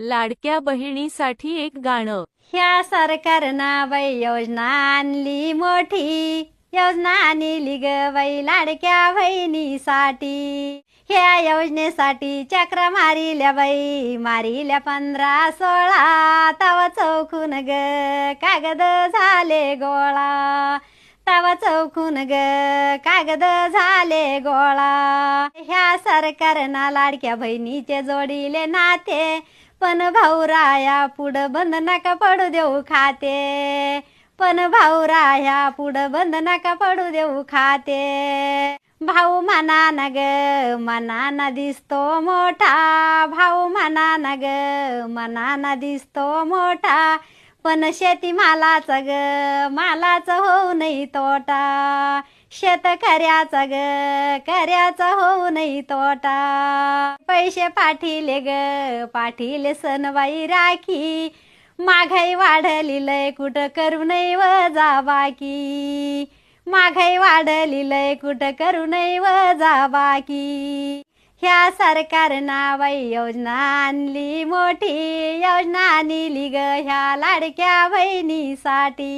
लाडक्या बहिणीसाठी एक गाणं. ह्या सरकारनं बाई योजना आणली मोठी. योजना आणली ग बाई लाडक्या बहिणीसाठी. ह्या योजनेसाठी चक्र मारिल्या बाई मारिल्या पंधरा सोळा. तव चौकून ग कागद झाले गोळा. तवा चौकून ग कागद झाले गोळा. ह्या सरकारना लाडक्या बहिणीचे जोडीले नाते पण भाऊराया पुढं बंद नका पडू देऊ खाते. पण भाऊराया पुढं बंद नका पडू देऊ खाते. भाऊ म्हणा ना ग मनाना दिसतो मोठा. भाऊ म्हणा ना ग मनाना दिसतो मोठा. पण शेती मालाच ग मालाच होऊ नाही तोटा. शेतकऱ्याचा ग कर्याचा होऊ नाही तोटा. पैसे पाठीले ग पाठीले सनबाई राखी. माघाई वाढली लय कुठं करू नाही वजा बाकी. माघाई वाढली लय कुठं करू नाही वजा बाकी. ह्या सरकार बाई योजना आणली मोठी योजना आणली ग ह्या लाडक्या बहिणीसाठी.